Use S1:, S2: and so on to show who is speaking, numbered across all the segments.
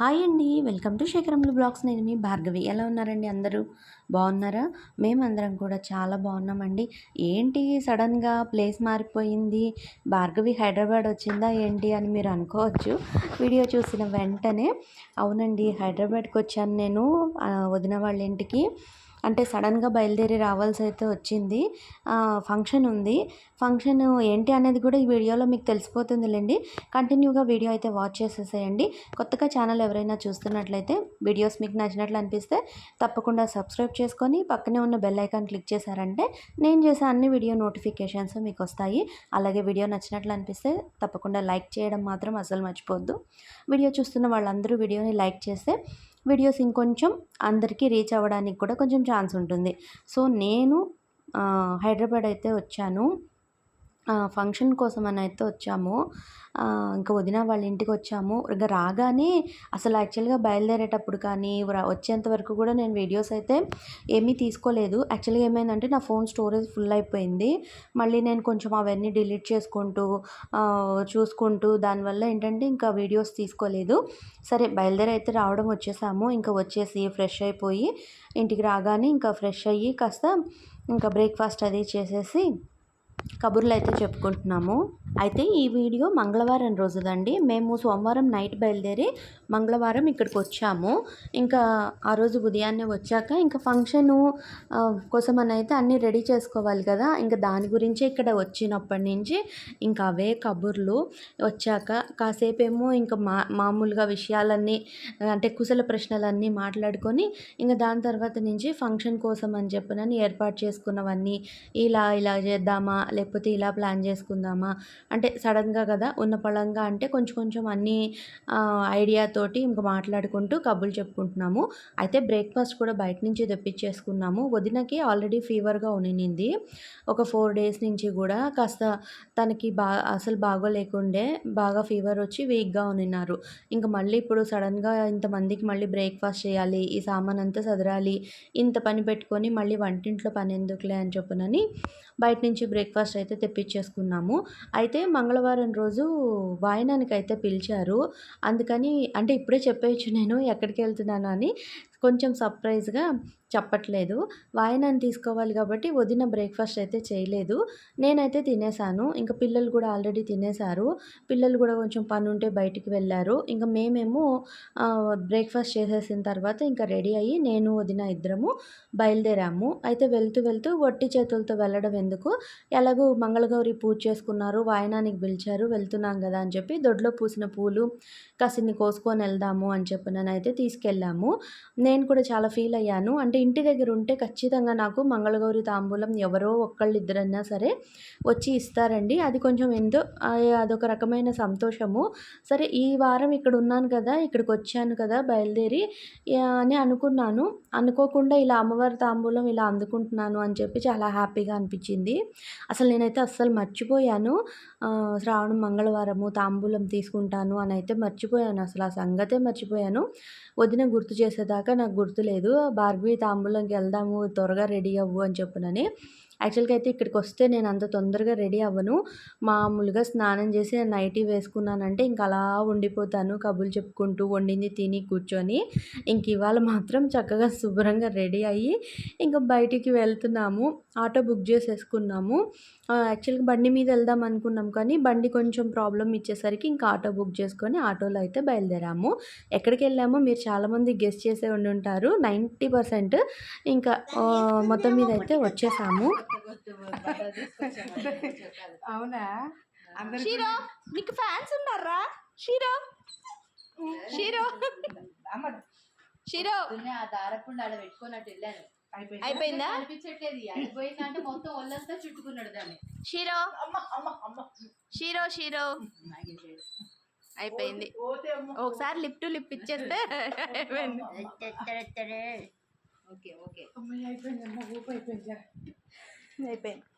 S1: Hi అండి. Welcome to శేఖరంలో blogs. నేను మీ భార్గవి. ఎలా ఉన్నారండి అందరూ? బాగున్నారా? మేమందరం కూడా చాలా బాగున్నామండి. ఏంటి సడన్గా ప్లేస్ మారిపోయింది? భార్గవి హైదరాబాద్ వచ్చిందా ఏంటి అని మీరు అనుకోవచ్చు. వీడియో చూసిన వెంటనే అవునండి హైదరాబాద్కి వచ్చాను నేను వదిన వాళ్ళ ఇంటికి. అంటే సడన్గా బయలుదేరి రావాల్సి అయితే వచ్చింది ఫంక్షన్ ఉంది. ఫంక్షన్ ఏంటి అనేది కూడా ఈ వీడియోలో మీకు తెలిసిపోతుందిలేండి. కంటిన్యూగా వీడియో అయితే వాచ్ చేసేసేయండి. కొత్తగా ఛానల్ ఎవరైనా చూస్తున్నట్లయితే వీడియోస్ మీకు నచ్చినట్లు అనిపిస్తే తప్పకుండా సబ్స్క్రైబ్ చేసుకొని పక్కనే ఉన్న బెల్ ఐకాన్ క్లిక్ చేశారంటే నేను చేసే అన్ని వీడియో నోటిఫికేషన్స్ మీకు వస్తాయి అలాగే వీడియో నచ్చినట్లు అనిపిస్తే తప్పకుండా లైక్ చేయడం మాత్రం అసలు మర్చిపోద్దు వీడియో చూస్తున్న వాళ్ళందరూ వీడియోని లైక్ చేస్తే వీడియోస్ ఇంకొంచెం అందరికీ రీచ్ అవ్వడానికి కూడా కొంచెం ఛాన్స్ ఉంటుంది. సో నేను హైదరాబాద్ అయితే వచ్చాను. ఫంక్షన్ కోసం అని అయితే వచ్చాము ఇంకా వదిన వాళ్ళ ఇంటికి వచ్చాము. ఇంకా రాగానే అసలు యాక్చువల్గా బయలుదేరేటప్పుడు కానీ వచ్చేంత వరకు కూడా నేను వీడియోస్ అయితే ఏమీ తీసుకోలేదు. యాక్చువల్గా ఏమైందంటే నా ఫోన్ స్టోరేజ్ ఫుల్ అయిపోయింది. మళ్ళీ నేను కొంచెం అవన్నీ డిలీట్ చేసుకుంటూ చూసుకుంటూ దానివల్ల ఏంటంటే ఇంకా వీడియోస్ తీసుకోలేదు. సరే బయలుదేరి అయితే రావడం వచ్చేసాము. ఇంకా వచ్చేసి ఫ్రెష్ అయిపోయి ఇంటికి రాగానే ఇంకా ఫ్రెష్ అయ్యి కాస్త ఇంకా బ్రేక్ఫాస్ట్ అది చేసేసి కబుర్లు అయితే చెప్పుకుంటున్నాము. అయితే ఈ వీడియో మంగళవారం రోజుదండి మేము సోమవారం నైట్ బయలుదేరి మంగళవారం ఇక్కడికి వచ్చాము ఇంకా ఆ రోజు ఉదయాన్నే వచ్చాక ఇంకా ఫంక్షను కోసం అని అయితే అన్నీ రెడీ చేసుకోవాలి కదా. ఇంకా దాని గురించే ఇక్కడ వచ్చినప్పటి నుంచి ఇంకా అవే కబుర్లు వచ్చాక కాసేపు ఏమో ఇంకా మా మామూలుగా విషయాలన్నీ అంటే కుశల ప్రశ్నలన్నీ మాట్లాడుకొని ఇంకా దాని తర్వాత నుంచి ఫంక్షన్ కోసం అని చెప్పినని ఏర్పాటు చేసుకున్నవన్నీ ఇలా ఇలా చేద్దామా లేకపోతే ఇలా ప్లాన్ చేసుకుందామా అంటే సడన్గా కదా ఉన్న పళంగా అంటే కొంచెం కొంచెం అన్ని ఐడియాతోటి ఇంకా మాట్లాడుకుంటూ కబుర్లు చెప్పుకుంటున్నాము. అయితే బ్రేక్ఫాస్ట్ కూడా బయట నుంచి తెప్పించేసుకున్నాము. వదినకి ఆల్రెడీ ఫీవర్గా ఉనింది ఒక ఫోర్ డేస్ నుంచి కూడా కాస్త తనకి బా అసలు బాగోలేకుండే బాగా ఫీవర్ వచ్చి వీక్గా ఉన్నారు. ఇంకా మళ్ళీ ఇప్పుడు సడన్గా ఇంతమందికి మళ్ళీ బ్రేక్ఫాస్ట్ చేయాలి ఈ సామాన్ అంతా సదరాలి ఇంత పని పెట్టుకొని మళ్ళీ వంటింట్లో పని ఎందుకులే అని చెప్పనని బయట నుంచి బ్రేక్ఫాస్ట్ అయితే తెప్పించేసుకున్నాము. అయితే అయితే మంగళవారం రోజు వాయినానికి అయితే పిలిచారు. అందుకని అంటే ఇప్పుడే చెప్పేయచ్చు నేను ఎక్కడికి వెళ్తున్నాను అని. కొంచెం సర్ప్రైజ్గా చెప్పట్లేదు. వాయనాన్ని తీసుకోవాలి కాబట్టి వదిన బ్రేక్ఫాస్ట్ అయితే చేయలేదు. నేనైతే తినేసాను. ఇంకా పిల్లలు కూడా ఆల్రెడీ తినేశారు పిల్లలు కూడా కొంచెం పని ఉంటే బయటికి వెళ్ళారు. ఇంకా మేమేమో బ్రేక్ఫాస్ట్ చేసేసిన తర్వాత ఇంకా రెడీ అయ్యి నేను వదిన ఇద్దరము బయలుదేరాము. అయితే వెళ్తూ వెళ్తూ వట్టి చేతులతో వెళ్ళడం ఎందుకు? ఎలాగో మంగళగౌరి పూజ చేసుకున్నారు. వాయనానికి పిలిచారు. వెళ్తున్నాం కదా అని చెప్పి దొడ్లో పూసిన పూలు కాసిన్ని కోసుకొని వెళ్దాము అని చెప్పి నన్ను అయితే తీసుకెళ్ళాము. నేను కూడా చాలా ఫీల్ అయ్యాను. అంటే ఇంటి దగ్గర ఉంటే ఖచ్చితంగా నాకు మంగళగౌరి తాంబూలం ఎవరో ఒక్కళ్ళు ఇద్దరన్నా సరే వచ్చి ఇస్తారండి. అది కొంచెం ఎంతో అదొక రకమైన సంతోషము. సరే ఈ వారం ఇక్కడ ఉన్నాను కదా ఇక్కడికి వచ్చాను కదా బయలుదేరి అని అనుకున్నాను. అనుకోకుండా ఇలా అమ్మవారి తాంబూలం ఇలా అందుకుంటున్నాను అని చెప్పి చాలా హ్యాపీగా అనిపించింది. అసలు నేనైతే అస్సలు మర్చిపోయాను. శ్రావణ మంగళవారము తాంబూలం తీసుకుంటాను అని అయితే మర్చిపోయాను. అసలు ఆ సంగతే మర్చిపోయాను. వదిన గుర్తు చేసేదాకా నాకు గుర్తులేదు. భార్గవి తాంబూలంకి వెళ్దాము త్వరగా రెడీ అవ్వు అని చెప్పునని. యాక్చువల్గా అయితే ఇక్కడికి వస్తే నేను అంత తొందరగా రెడీ అవ్వను. మామూలుగా స్నానం చేసి నైటీ వేసుకున్నానంటే ఇంక అలా ఉండిపోతాను కబుర్లు చెప్పుకుంటూ వండింది తిని కూర్చొని. ఇంక ఇవాళ మాత్రం చక్కగా శుభ్రంగా రెడీ అయ్యి ఇంకా బయటికి వెళ్తున్నాము. ఆటో బుక్ చేసేసుకున్నాము. యాక్చువల్గా బండి మీద వెళ్దాం అనుకున్నాం కానీ బండి కొంచెం ప్రాబ్లం ఇచ్చేసరికి ఇంకా ఆటో బుక్ చేసుకొని ఆటోలో అయితే బయలుదేరాము. ఎక్కడికి వెళ్ళామో మీరు చాలామంది గెస్ట్ చేసే ఉండి ఉంటారు నైంటీ పర్సెంట్ ఇంకా మొత్తం మీద అయితే వచ్చేసాము.
S2: అవునా?
S1: షీరో నీకు ఫ్యాన్స్ ఉన్నారా? షీరో. షీరో. షీరో.
S3: ఆ దారపుండు ఆడ పెట్టుకున్నట్టు వెళ్ళాను.
S1: అయిపోయిందా?
S3: అనిపించట్లేదు అయిపోయిందంటే మొత్తం ఒళ్ళంతా చుట్టుకున్నాడు దాన్ని.
S1: షీరో. షీరో షీరో. అయిపోయింది. ఒకసారి లిప్ టు లిప్ ఇచ్చేస్తే అయిపోయింది.
S3: Okay okay.
S2: అమ్మాయి అయిపోయింది అమ్మ ఊపు అయిపోయింది.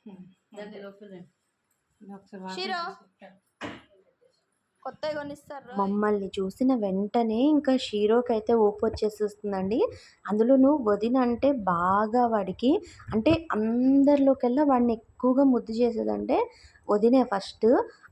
S1: కొత్తగా కొనిస్తారు
S4: మమ్మల్ని చూసిన వెంటనే ఇంకా షీరోకి అయితే ఊపు వచ్చేసేస్తుందండి. అందులోనూ వదిన అంటే బాగా వాడికి అంటే అందరిలోకెల్లా వాడిని ఎక్కువగా ముద్దు చేసేదంటే
S1: వదినే ఫస్ట్.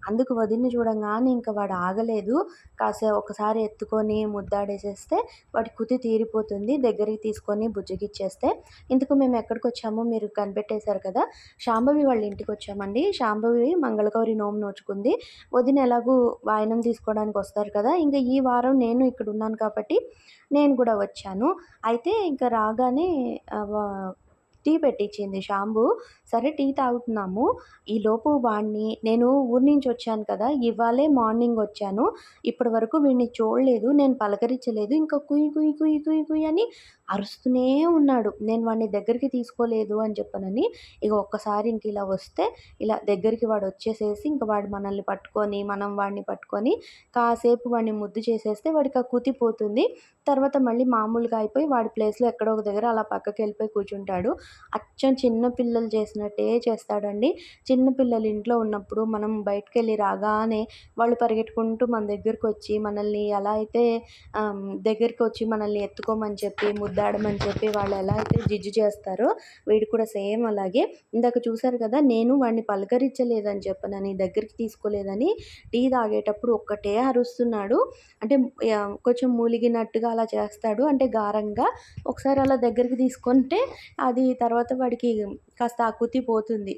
S1: అందుకు వదిన చూడంగానే ఇంకా వాడు ఆగలేదు. కాసే ఒకసారి ఎత్తుకొని ముద్దాడేసేస్తే వాడి కుతి తీరిపోతుంది. దగ్గరికి తీసుకొని బుజ్జగిచ్చేస్తే. ఇందుకు మేము ఎక్కడికి వచ్చామో మీరు కనిపెట్టేశారు కదా. శాంభవి వాళ్ళ ఇంటికి వచ్చామండి. శాంభవి మంగళగౌరి నోము నోచుకుంది. వదిన ఎలాగూ వాయనం తీసుకోవడానికి వస్తారు కదా. ఇంకా ఈ వారం నేను ఇక్కడ ఉన్నాను కాబట్టి నేను కూడా వచ్చాను. అయితే ఇంకా రాగానే టీ పెట్టించింది. షాంబు సరే టీ తాగుతున్నాము. ఈ లోపు వాడిని నేను ఊరి నుంచి వచ్చాను కదా ఇవాళే మార్నింగ్ వచ్చాను. ఇప్పటి వరకు వీడిని చూడలేదు నేను పలకరించలేదు. ఇంకా కుయ్ కుయ్ కుయ్ కుయ్ కుయ్ అని అరుస్తూనే ఉన్నాడు. నేను వాడిని దగ్గరికి తీసుకోలేదు అని చెప్పనని ఇక ఒక్కసారి ఇంక ఇలా వస్తే ఇలా దగ్గరికి వాడు వచ్చేసేసి ఇంక వాడు మనల్ని పట్టుకొని మనం వాడిని పట్టుకొని కాసేపు వాడిని ముద్దు చేసేస్తే వాడికి ఆ కుతిపోతుంది తర్వాత మళ్ళీ మామూలుగా అయిపోయి వాడి ప్లేస్లో ఎక్కడో ఒక దగ్గర అలా పక్కకి వెళ్ళిపోయి కూర్చుంటాడు. అచ్చం చిన్న పిల్లలు చేసినట్టే చేస్తాడండి. చిన్న పిల్లలు ఇంట్లో ఉన్నప్పుడు మనం బయటకు వెళ్ళి రాగానే వాళ్ళు పరిగెట్టుకుంటూ మన దగ్గరకు వచ్చి మనల్ని ఎలా అయితే దగ్గరికి వచ్చి మనల్ని ఎత్తుకోమని చెప్పి ముద్దాడమని చెప్పి వాళ్ళు ఎలా అయితే జిజ్జు చేస్తారో వీడు కూడా సేమ్ అలాగే. ఇందాక చూసారు కదా నేను వాడిని పలకరించలేదని చెప్పనని దగ్గరికి తీసుకోలేదని టీ తాగేటప్పుడు ఒక్కటే అరుస్తున్నాడు. అంటే కొంచెం మూలిగినట్టుగా అలా చేస్తాడు. అంటే గారంగా ఒకసారి అలా దగ్గరికి తీసుకుంటే అది తర్వాత వాడికి కాస్త ఆకుతి పోతుంది.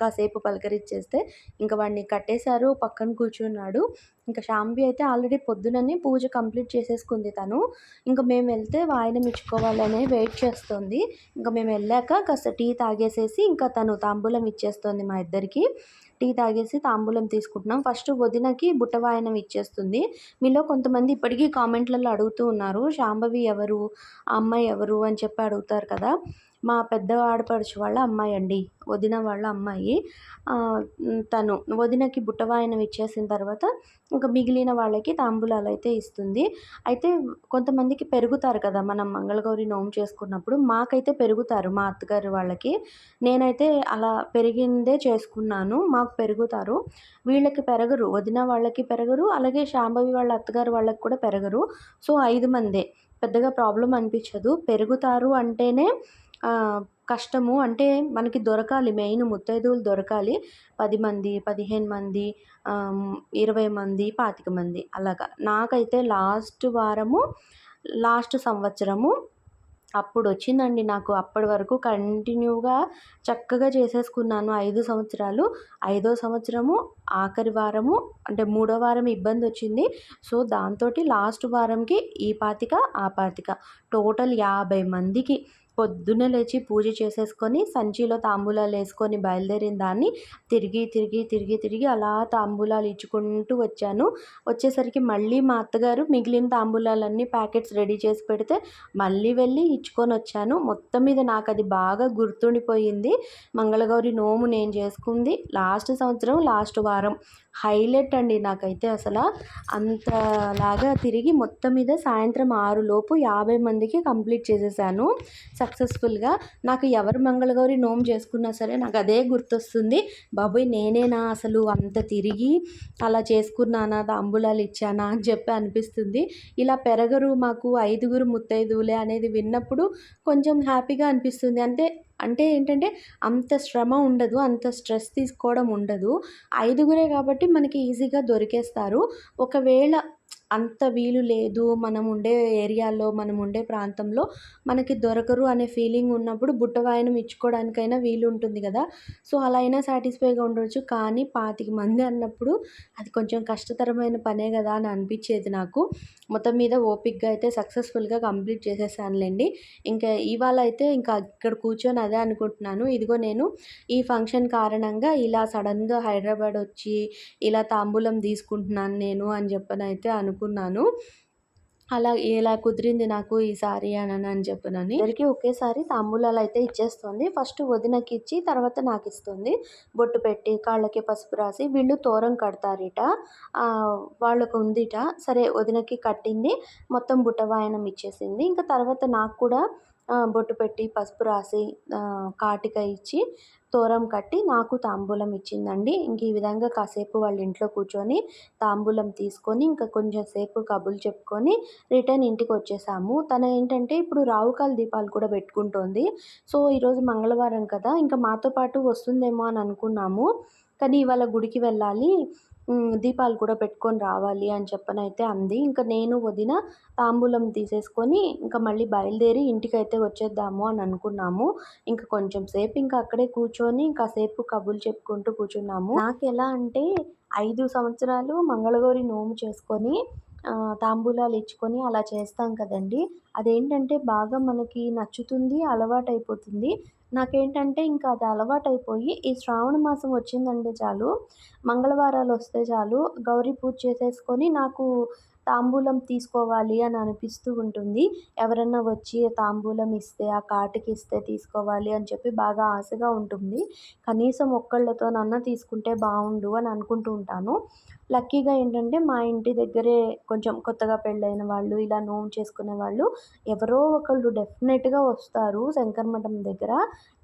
S1: కాసేపు పలకరించేస్తే ఇంకా వాడిని కట్టేశారు పక్కన కూర్చున్నాడు. ఇంకా శాంబి అయితే ఆల్రెడీ పొద్దుననే పూజ కంప్లీట్ చేసేసుకుంది తను. ఇంకా మేము వెళ్తే వాయనం ఇచ్చుకోవాలనే వెయిట్ చేస్తుంది. ఇంకా మేము వెళ్ళాక కాస్త టీ తాగేసేసి ఇంకా తను తాంబూలం ఇచ్చేస్తుంది మా ఇద్దరికి. టీ తాగేసి తాంబూలం తీసుకుంటున్నాం. ఫస్ట్ వదినకి బుట్ట వాయనం ఇచ్చేస్తుంది. మీలో కొంతమంది ఇప్పటికీ కామెంట్లలో అడుగుతూ ఉన్నారు శాంభవి ఎవరు? ఆ అమ్మాయి ఎవరు? అని చెప్పి అడుగుతారు కదా. మా పెద్ద ఆడపడుచు వాళ్ళ అమ్మాయి అండి. వదిన వాళ్ళ అమ్మాయి. తను. వదినకి బుట్టవాయనం ఇచ్చేసిన తర్వాత ఇంకా మిగిలిన వాళ్ళకి తాంబూలాలు అయితే ఇస్తుంది. అయితే కొంతమందికి పెరుగుతారు కదా మనం మంగళగౌరి నోము చేసుకున్నప్పుడు. మాకైతే పెరుగుతారు మా అత్తగారు వాళ్ళకి. నేనైతే అలా పెరిగిందే చేసుకున్నాను. మాకు పెరుగుతారు. వీళ్ళకి పెరగరు. వదిన వాళ్ళకి పెరగరు. అలాగే శాంభవి వాళ్ళ అత్తగారు వాళ్ళకి కూడా పెరగరు. సో ఐదు మందే. పెద్దగా ప్రాబ్లం అనిపించదు. పెరుగుతారు అంటేనే కష్టము అంటే మనకి దొరకాలి మెయిన్ ముత్తైదువులు దొరకాలి. పది మంది పదిహేను మంది ఇరవై మంది పాతిక మంది అలాగా. నాకైతే లాస్ట్ వారము లాస్ట్ సంవత్సరము అప్పుడు వచ్చిందండి నాకు. అప్పటి వరకు కంటిన్యూగా చక్కగా చేసేసుకున్నాను. ఐదు సంవత్సరాలు. ఐదో సంవత్సరము ఆఖరి వారము అంటే మూడో వారం ఇబ్బంది వచ్చింది. సో దాంతో లాస్ట్ వారంకి ఈ పాతిక ఆ పాతిక. టోటల్ యాభై మందికి. పొద్దున్నే లేచి పూజ చేసేసుకొని సంచిలో తాంబూలాలు వేసుకొని బయలుదేరిన దాన్ని తిరిగి తిరిగి తిరిగి తిరిగి అలా తాంబూలాలు ఇచ్చుకుంటూ వచ్చాను. వచ్చేసరికి మళ్ళీ మా అత్తగారు మిగిలిన తాంబూలాలన్నీ ప్యాకెట్స్ రెడీ చేసి పెడితే మళ్ళీ వెళ్ళి ఇచ్చుకొని వచ్చాను. మొత్తం మీద నాకు అది బాగా గుర్తుండిపోయింది. మంగళగౌరి నోము నేను చేసుకుంది. లాస్ట్ సంవత్సరం లాస్ట్ వారం. హైలైట్ అండి నాకైతే అసలు. అంతలాగా తిరిగి మొత్తం మీద సాయంత్రం ఆరు లోపు యాభై మందికి కంప్లీట్ చేసేసాను. సక్సెస్ఫుల్గా నాకు ఎవరు మంగళగౌరి నోమ్ చేసుకున్నా సరే నాకు అదే గుర్తొస్తుంది. బాబోయ్ నేనేనా అసలు? అంత తిరిగి అలా చేసుకున్నానా? తాంబూలాలు ఇచ్చానా? అని చెప్పి అనిపిస్తుంది. ఇలా పెరగరు మాకు ఐదుగురు ముత్తైదువులే అనేది విన్నప్పుడు కొంచెం హ్యాపీగా అనిపిస్తుంది. అంటే అంటే ఏంటంటే అంత శ్రమ ఉండదు అంత స్ట్రెస్ తీసుకోవడం ఉండదు. ఐదుగురే కాబట్టి మనకి ఈజీగా దొరికేస్తారు. ఒకవేళ అంత వీలు లేదు. మనం ఉండే ఏరియాలో మనం ఉండే ప్రాంతంలో మనకి దొరకరు అనే ఫీలింగ్ ఉన్నప్పుడు బుట్ట వాయనం ఇచ్చుకోవడానికైనా వీలు ఉంటుంది కదా. సో అలా అయినా సాటిస్ఫైగా ఉండవచ్చు కానీ పాతిక మంది అన్నప్పుడు అది కొంచెం కష్టతరమైన పనే కదా అని అనిపించేది నాకు. మొత్తం మీద ఓపిక్గా అయితే సక్సెస్ఫుల్గా కంప్లీట్ చేసేసానులేండి. ఇంకా ఇవాళ అయితే ఇంకా ఇక్కడ కూర్చొని అదే అనుకుంటున్నాను. ఇదిగో నేను ఈ ఫంక్షన్ కారణంగా ఇలా సడన్గా హైదరాబాద్ వచ్చి ఇలా తాంబూలం తీసుకుంటున్నాను నేను అని చెప్పని అయితే అనుకున్నాను. అలా ఇలా కుదిరింది నాకు ఈసారి అని అని చెప్పినని. ఇద్దరికి ఒకేసారి తాంబూలాలు అయితే ఇచ్చేస్తుంది. ఫస్ట్ వదినకి ఇచ్చి తర్వాత నాకు ఇస్తుంది బొట్టు పెట్టి కాళ్ళకి పసుపు రాసి వీళ్ళు తోరం కడతారిట. వాళ్ళకు ఉందిట సరే వదినకి కట్టింది. మొత్తం బుట్ట వాయనం ఇచ్చేసింది. ఇంకా తర్వాత నాకు కూడా బొట్టు పెట్టి పసుపు రాసి కాటిక ఇచ్చి తోరం కట్టి నాకు తాంబూలం ఇచ్చిందండి. ఇంక ఈ విధంగా కాసేపు వాళ్ళ ఇంట్లో కూర్చొని తాంబూలం తీసుకొని ఇంకా కొంచెం సేపు కబుల్ చెప్పుకొని రిటర్న్ ఇంటికి వచ్చేసాము. తను ఏంటంటే ఇప్పుడు రావుకాల దీపాలు కూడా పెట్టుకుంటోంది. సో ఈరోజు మంగళవారం కదా ఇంకా మాతో పాటు వస్తుందేమో అని అనుకున్నాము. కానీ ఇవాళ గుడికి వెళ్ళాలి. దీపాలు కూడా పెట్టుకొని రావాలి అని చెప్పనైతే అంది. ఇంకా నేను వదిన తాంబూలం తీసేసుకొని ఇంకా మళ్ళీ బయలుదేరి ఇంటికైతే వచ్చేద్దాము అని అనుకున్నాము. ఇంకా కొంచెం సేపు ఇంకా అక్కడే కూర్చొని కాసేపు కబుర్లు చెప్పుకుంటూ కూర్చున్నాము. నాకు ఎలా అంటే ఐదు సంవత్సరాలు మంగళగౌరి నోము చేసుకొని తాంబూలాలు ఇచ్చుకొని అలా చేస్తాం కదండి. అదేంటంటే బాగా మనకి నచ్చుతుంది అలవాటు అయిపోతుంది నాకేంటంటే ఇంకా అది అలవాటు అయిపోయి ఈ శ్రావణ మాసం వచ్చిందంటే చాలు. మంగళవారాలు వస్తే చాలు గౌరీ పూజ చేసేసుకొని నాకు తాంబూలం తీసుకోవాలి అని అనిపిస్తూ ఉంటుంది. ఎవరన్నా వచ్చి తాంబూలం ఇస్తే ఆ కాటికి ఇస్తే తీసుకోవాలి అని చెప్పి బాగా ఆశగా ఉంటుంది. కనీసం ఒక్కళ్ళతోనన్నా తీసుకుంటే బాగుండు అని అనుకుంటూ ఉంటాను. లక్కీగా ఏంటంటే మా ఇంటి దగ్గరే కొంచెం కొత్తగా పెళ్ళైన వాళ్ళు ఇలా నోము చేసుకునే వాళ్ళు ఎవరో ఒకళ్ళు డెఫినెట్గా వస్తారు శంకర మఠం దగ్గర.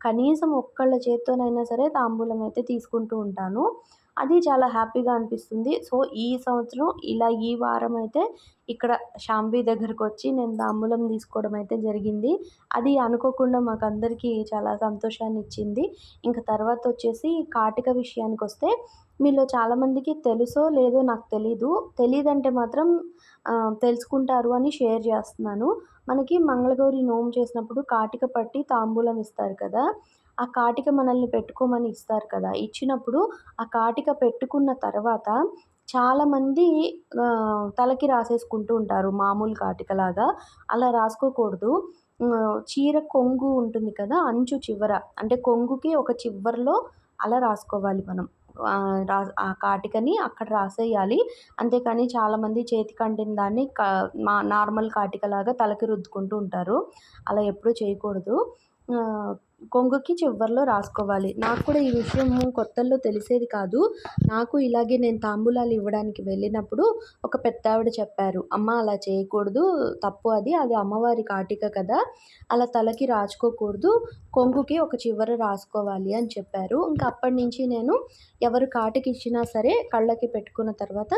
S1: కనీసం ఒక్కళ్ళ చేత్తోనైనా సరే తాంబూలం అయితే తీసుకుంటూ ఉంటాను. అది చాలా హ్యాపీగా అనిపిస్తుంది. సో ఈ సంవత్సరం ఇలా ఈ వారం అయితే ఇక్కడ షాంబీ దగ్గరకు వచ్చి నేను తాంబూలం తీసుకోవడం అయితే జరిగింది. అది అనుకోకుండా మాకు అందరికీ చాలా సంతోషాన్ని ఇచ్చింది. ఇంకా తర్వాత వచ్చేసి కాటిక విషయానికి వస్తే మీలో చాలామందికి తెలుసో లేదో నాకు తెలీదు. తెలియదంటే మాత్రం తెలుసుకుంటారు అని షేర్ చేస్తున్నాను. మనకి మంగళగౌరి నోము చేసినప్పుడు కాటిక పట్టి తాంబూలం ఇస్తారు కదా. ఆ కాటిక మనల్ని పెట్టుకోమని ఇస్తారు కదా. ఇచ్చినప్పుడు ఆ కాటిక పెట్టుకున్న తర్వాత చాలామంది తలకి రాసేసుకుంటూ ఉంటారు మామూలు కాటికలాగా. అలా రాసుకోకూడదు. చీర కొంగు ఉంటుంది కదా అంచు చివర. అంటే కొంగుకి ఒక చివరిలో అలా రాసుకోవాలి మనం. ఆ, రా ఆ కాటికని అక్కడ రాసేయాలి. అంతేకాని చాలామంది చేతికి అంటిన దాన్ని మా నార్మల్ కాటికలాగా తలకి రుద్దుకుంటూ ఉంటారు. అలా ఎప్పుడూ చేయకూడదు. కొంగుకి చివర్లో రాసుకోవాలి. నాకు కూడా ఈ విషయం కొత్తల్లో తెలిసేది కాదు. నాకు ఇలాగే నేను తాంబూలాలు ఇవ్వడానికి వెళ్ళినప్పుడు ఒక పెద్ద ఆవిడ చెప్పారు అమ్మ అలా చేయకూడదు. తప్పు అది. అది అమ్మవారి కాటిక కదా. అలా తలకి రాసుకోకూడదు కొంగుకి ఒక చివర రాసుకోవాలి అని చెప్పారు. ఇంకా అప్పటి నుంచి నేను ఎవరు కాటికి ఇచ్చినా సరే కళ్ళకి పెట్టుకున్న తర్వాత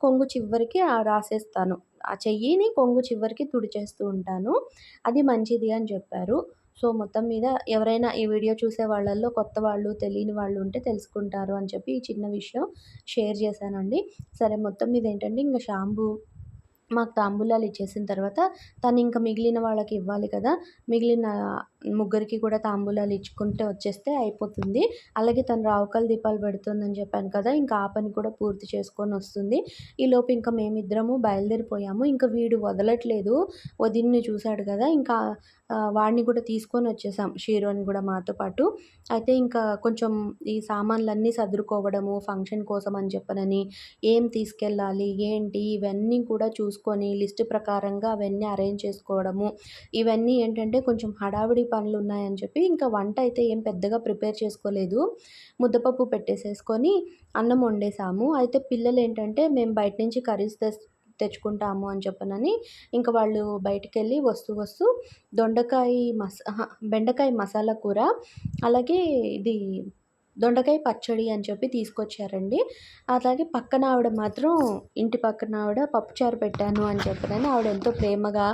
S1: కొంగు చివరికి రాసేస్తాను. ఆ చెయ్యిని కొంగు చివరికి తుడిచేస్తూ ఉంటాను. అది మంచిది అని చెప్పారు. సో మొత్తం మీద ఎవరైనా ఈ వీడియో చూసే వాళ్ళల్లో కొత్త వాళ్ళు తెలియని వాళ్ళు ఉంటే తెలుసుకుంటారు అని చెప్పి ఈ చిన్న విషయం షేర్ చేశానండి. సరే మొత్తం మీద ఏంటంటే ఇంకా షాంపూ మాకు తాంబూలాలు ఇచ్చేసిన తర్వాత తను ఇంకా మిగిలిన వాళ్ళకి ఇవ్వాలి కదా. మిగిలిన ముగ్గురికి కూడా తాంబూలాలు ఇచ్చుకుంటే వచ్చేస్తే అయిపోతుంది. అలాగే తను రావుకల్ దీపాలు పెడుతుందని చెప్పాను కదా ఇంకా ఆ పని కూడా పూర్తి చేసుకొని వస్తుంది. ఈలోపు ఇంకా మేమిద్దరము బయలుదేరిపోయాము. ఇంకా వీడు వదలట్లేదు. వదిన్ని చూశాడు కదా ఇంకా వాడిని కూడా తీసుకొని వచ్చేసాం. షీరోని కూడా మాతో పాటు. అయితే ఇంకా కొంచెం ఈ సామాన్లన్నీ సర్దుకోవడము ఫంక్షన్ కోసం అని చెప్పనని ఏం తీసుకెళ్ళాలి ఏంటి ఇవన్నీ కూడా చూసుకొని లిస్ట్ ప్రకారంగా అవన్నీ అరేంజ్ చేసుకోవడము ఇవన్నీ ఏంటంటే కొంచెం హడావిడి పనులు ఉన్నాయని చెప్పి ఇంకా వంట అయితే ఏం పెద్దగా ప్రిపేర్ చేసుకోలేదు. ముద్దపప్పు పెట్టేసేసుకొని అన్నం వండేసాము. అయితే పిల్లలు ఏంటంటే మేము బయట నుంచి కర్రీస్ తె తెచ్చుకుంటాము అని చెప్పనని ఇంకా వాళ్ళు బయటికి వెళ్ళి వస్తూ వస్తూ దొండకాయ మస బెండకాయ మసాలా కూర అలాగే ఇది దొండకాయ పచ్చడి అని చెప్పి తీసుకొచ్చారండి. అలాగే పక్కన ఆవిడ మాత్రం ఇంటి పక్కన ఆవిడ పప్పుచారు పెట్టాను అని చెప్పినని ఆవిడ ఎంతో ప్రేమగా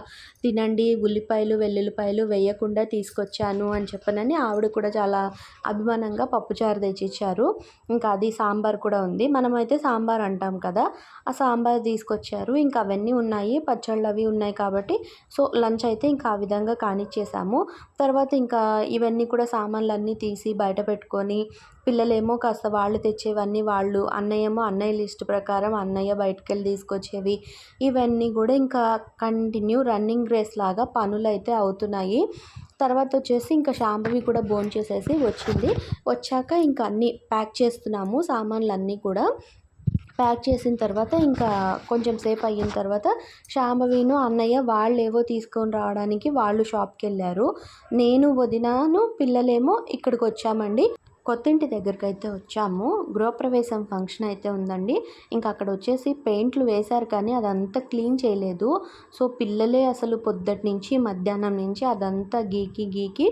S1: తినండి ఉల్లిపాయలు వెల్లుల్లిపాయలు వేయకుండా తీసుకొచ్చాను అని చెప్పనని ఆవిడ కూడా చాలా అభిమానంగా పప్పుచారు తెచ్చిచ్చారు. ఇంకా అది సాంబార్ కూడా ఉంది. మనమైతే సాంబార్ అంటాం కదా ఆ సాంబార్ తీసుకొచ్చారు. ఇంకా అవన్నీ ఉన్నాయి పచ్చళ్ళు అవి ఉన్నాయి కాబట్టి సో లంచ్ అయితే ఇంకా ఆ విధంగా కానిచ్చేసాము. తర్వాత ఇంకా ఇవన్నీ కూడా సామాన్లు అన్నీ తీసి బయట పెట్టుకొని పిల్లలేమో కాస్త వాళ్ళు తెచ్చేవన్నీ వాళ్ళు అన్నయ్యమో అన్నయ్య లిస్ట్ ప్రకారం అన్నయ్య బయటకు వెళ్ళి తీసుకొచ్చేవి. ఇవన్నీ కూడా ఇంకా కంటిన్యూ రన్నింగ్ రేస్ లాగా పనులు అయితే అవుతున్నాయి. తర్వాత వచ్చేసి ఇంకా శాంభవి కూడా భోంచేసేసి వచ్చింది. వచ్చాక ఇంకా అన్నీ ప్యాక్ చేస్తున్నాము సామాన్లు అన్నీ కూడా. ప్యాక్ చేసిన తర్వాత ఇంకా కొంచెం సేపు అయిన తర్వాత శాంభవిను అన్నయ్య వాళ్ళు ఏవో తీసుకొని రావడానికి వాళ్ళు షాప్కి వెళ్ళారు నేను వదినాను పిల్లలేమో ఇక్కడికి వచ్చామండి. కొత్తింటి దగ్గరికి అయితే వచ్చాము. గృహప్రవేశం ఫంక్షన్ అయితే ఉందండి. ఇంకా అక్కడ వచ్చేసి పెయింట్లు వేశారు కానీ అదంతా క్లీన్ చేయలేదు. సో పిల్లలే అసలు పొద్దుటి నుంచి మధ్యాహ్నం నుంచి అదంతా గీకి గీకి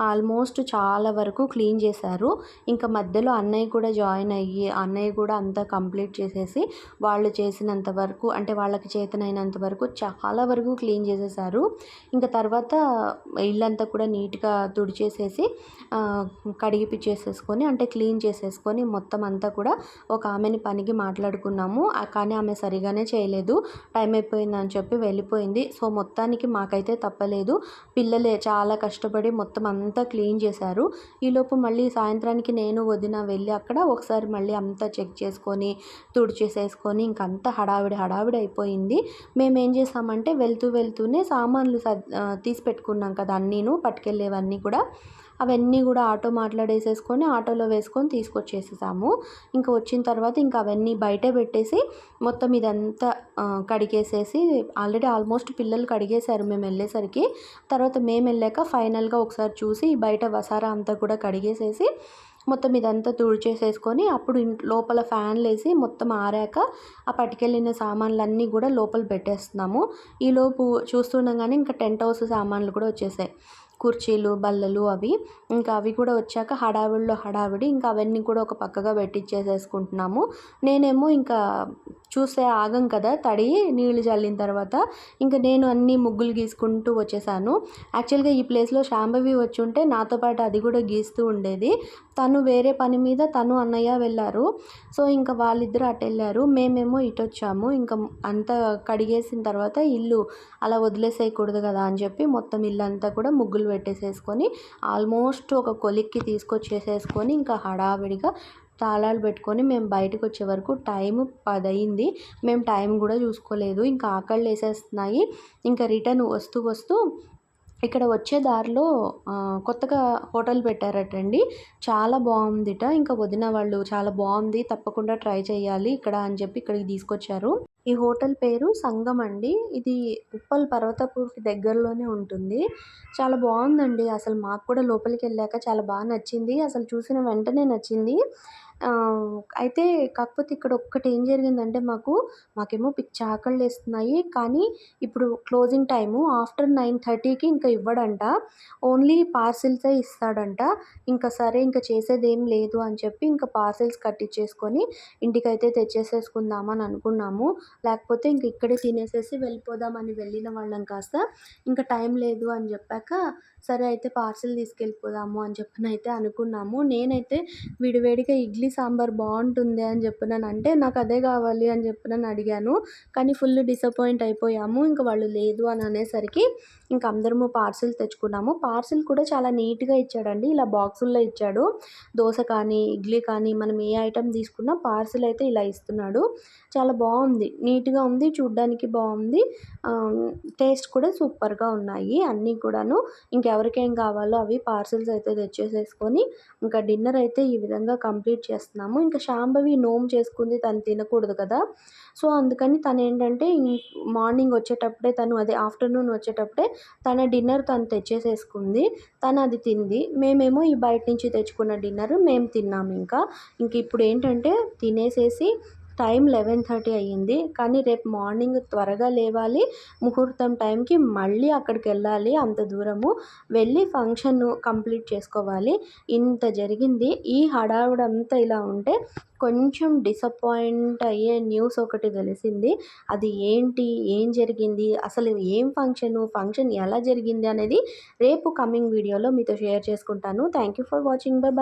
S1: ఆల్మోస్ట్ చాలా వరకు క్లీన్ చేశారు. ఇంకా మధ్యలో అన్నయ్య కూడా జాయిన్ అయ్యి అన్నయ్య కూడా అంతా కంప్లీట్ చేసేసి వాళ్ళు చేసినంత వరకు అంటే వాళ్ళకి చేతనైనంత వరకు చాలా వరకు క్లీన్ చేసేసారు ఇంకా తర్వాత ఇల్లంతా కూడా నీట్గా తుడిచేసేసి కడిగిపిచ్చేసేసి చేసేసుకొని అంటే క్లీన్ చేసేసుకొని మొత్తం అంతా కూడా ఒక ఆమెని పనికి మాట్లాడుకున్నాము. కానీ ఆమె సరిగానే చేయలేదు. టైం అయిపోయిందని చెప్పి వెళ్ళిపోయింది. సో మొత్తానికి మాకైతే తప్పలేదు. పిల్లలే చాలా కష్టపడి మొత్తం అంతా క్లీన్ చేశారు. ఈలోపు మళ్ళీ సాయంత్రానికి నేను వదిన వెళ్ళి అక్కడ ఒకసారి మళ్ళీ అంతా చెక్ చేసుకొని తుడిచేసేసుకొని ఇంకంతా హడావిడి హడావిడి అయిపోయింది. మేము ఏం చేసామంటే వెళ్తూ వెళ్తూనే సామాన్లు తీసి పెట్టుకున్నాం కదా అన్నీను పట్టుకెళ్ళేవన్నీ కూడా. అవన్నీ కూడా ఆటో మాట్లాడేసేసుకొని ఆటోలో వేసుకొని తీసుకొచ్చేసేసాము. ఇంకా వచ్చిన తర్వాత ఇంకా అవన్నీ బయటే పెట్టేసి మొత్తం ఇదంతా కడిగేసేసి ఆల్రెడీ ఆల్మోస్ట్ పిల్లలు కడిగేశారు మేము వెళ్ళేసరికి. తర్వాత మేము వెళ్ళాక ఫైనల్గా ఒకసారి చూసి బయట వసారా అంతా కూడా కడిగేసేసి మొత్తం ఇదంతా తుడిచేసేసుకొని అప్పుడు లోపల ఫ్యాన్లు వేసి మొత్తం ఆరాక ఆ పట్టుకెళ్ళిన సామాన్లన్నీ కూడా లోపల పెట్టేస్తున్నాము. ఈలోపు చూస్తుండగానే ఇంకా టెంట్ హౌస్ సామాన్లు కూడా వచ్చేసాయి. కుర్చీలు బల్లలు అవి. ఇంకా అవి కూడా వచ్చాక హడావిడిలో హడావిడి. ఇంకా అవన్నీ కూడా ఒక పక్కగా పెట్టించేసేసుకుంటున్నాము నేనేమో ఇంకా చూస్తే ఆగం కదా తడి నీళ్ళు చల్లిన తర్వాత. ఇంకా నేను అన్ని ముగ్గులు గీసుకుంటూ వచ్చేసాను. యాక్చువల్గా ఈ ప్లేస్లో శాంభవి వచ్చి ఉంటే నాతో పాటు అది కూడా గీస్తూ ఉండేది. తను వేరే పని మీద తను అన్నయ్య వెళ్ళారు. సో ఇంకా వాళ్ళిద్దరూ అటు వెళ్ళారు. మేమేమో ఇటు వచ్చాము. ఇంకా అంతా కడిగేసిన తర్వాత ఇల్లు అలా వదిలేసేయకూడదు కదా అని చెప్పి మొత్తం ఇల్లు అంతా కూడా ముగ్గులు పెట్టేసేసుకొని ఆల్మోస్ట్ ఒక కొలిక్కి తీసుకొచ్చేసేసుకొని ఇంకా హడావిడిగా తాళాలు పెట్టుకొని మేము బయటకు వచ్చే వరకు టైం పది అయింది మేము టైం కూడా చూసుకోలేదు. ఇంకా ఆకళ్ళు వేసేస్తున్నాయి. ఇంకా రిటర్న్ వస్తూ వస్తూ ఇక్కడ వచ్చే దారిలో కొత్తగా హోటల్ పెట్టారటండి. చాలా బాగుందిట. ఇంకా వదిన వాళ్ళు చాలా బాగుంది. తప్పకుండా ట్రై చేయాలి ఇక్కడ అని చెప్పి ఇక్కడికి తీసుకొచ్చారు. ఈ హోటల్ పేరు సంగం అండి. ఇది ఉప్పల్ పర్వతపూర్కి దగ్గరలోనే ఉంటుంది. చాలా బాగుందండి. అసలు మాకు కూడా లోపలికి వెళ్ళాక చాలా బాగా నచ్చింది. అసలు చూసిన వెంటనే నచ్చింది. అయితే కాకపోతే ఇక్కడ ఒక్కటి ఏం జరిగిందంటే మాకు మాకేమో పిచ్చి ఆకళ్ళు వేస్తున్నాయి. కానీ ఇప్పుడు క్లోజింగ్ టైము ఆఫ్టర్ నైన్ థర్టీకి ఇంకా ఇవ్వడంట. ఓన్లీ పార్సిల్సే ఇస్తాడంట. ఇంకా సరే ఇంకా చేసేది ఏం లేదు అని చెప్పి ఇంకా పార్సిల్స్ కట్టించేసుకొని ఇంటికైతే తెచ్చేసేసుకుందామని అనుకున్నాము. లేకపోతే ఇంక ఇక్కడే తినేసేసి వెళ్ళిపోదామని వెళ్ళిన వాళ్ళం కాస్త. ఇంకా టైం లేదు అని చెప్పాక సరే అయితే పార్సిల్ తీసుకెళ్ళిపోదాము అని చెప్పని అయితే అనుకున్నాము. నేనైతే విడివేడిగా ఇడ్లీ సాంబార్ బాగుంటుంది అని చెప్పినాను అంటే నాకు అదే కావాలి అని చెప్పిన అడిగాను. కానీ ఫుల్ డిసప్పాయింట్ అయిపోయాము. ఇంకా వాళ్ళు లేదు అని అనేసరికి ఇంకా అందరము పార్సిల్ తెచ్చుకున్నాము. పార్సిల్ కూడా చాలా నీట్గా ఇచ్చాడండి. ఇలా బాక్సుల్లో ఇచ్చాడు. దోశ కానీ ఇడ్లీ కానీ మనం ఏ ఐటెం తీసుకున్నా పార్సిల్ అయితే ఇలా ఇస్తున్నాడు. చాలా బాగుంది. నీట్గా ఉంది చూడ్డానికి బాగుంది. టేస్ట్ కూడా సూపర్గా ఉన్నాయి అన్నీ కూడాను. ఇంకా ఎవరికేం కావాలో అవి పార్సిల్స్ అయితే తెచ్చేసేసుకొని ఇంకా డిన్నర్ అయితే ఈ విధంగా కంప్లీట్ చేస్తున్నాము. ఇంకా శాంభవి నోమ్ చేసుకుంది తను తినకూడదు కదా. సో అందుకని తను ఏంటంటే మార్నింగ్ వచ్చేటప్పుడే తను అదే ఆఫ్టర్నూన్ వచ్చేటప్పుడే తన డిన్నర్ తను తెచ్చేసేసుకుంది. తను అది తింది. మేమేమో ఈ బయట నుంచి తెచ్చుకున్న డిన్నర్ మేము తిన్నాము ఇంకా. ఇంక ఇప్పుడు ఏంటంటే తినేసేసి టైం లెవెన్ థర్టీ అయ్యింది. కానీ రేపు మార్నింగ్ త్వరగా లేవాలి. ముహూర్తం టైంకి మళ్ళీ అక్కడికి వెళ్ళాలి. అంత దూరము. వెళ్ళి ఫంక్షన్ కంప్లీట్ చేసుకోవాలి. ఇంత జరిగింది. ఈ హడావుడంతా ఇలా ఉంటే కొంచెం డిసప్పాయింట్ అయ్యే న్యూస్ ఒకటి తెలిసింది. అది ఏంటి? ఏం జరిగింది? అసలు ఏం ఫంక్షను? ఫంక్షన్ ఎలా జరిగింది అనేది రేపు కమింగ్ వీడియోలో మీతో షేర్ చేసుకుంటాను. Thank you for watching. Bye bye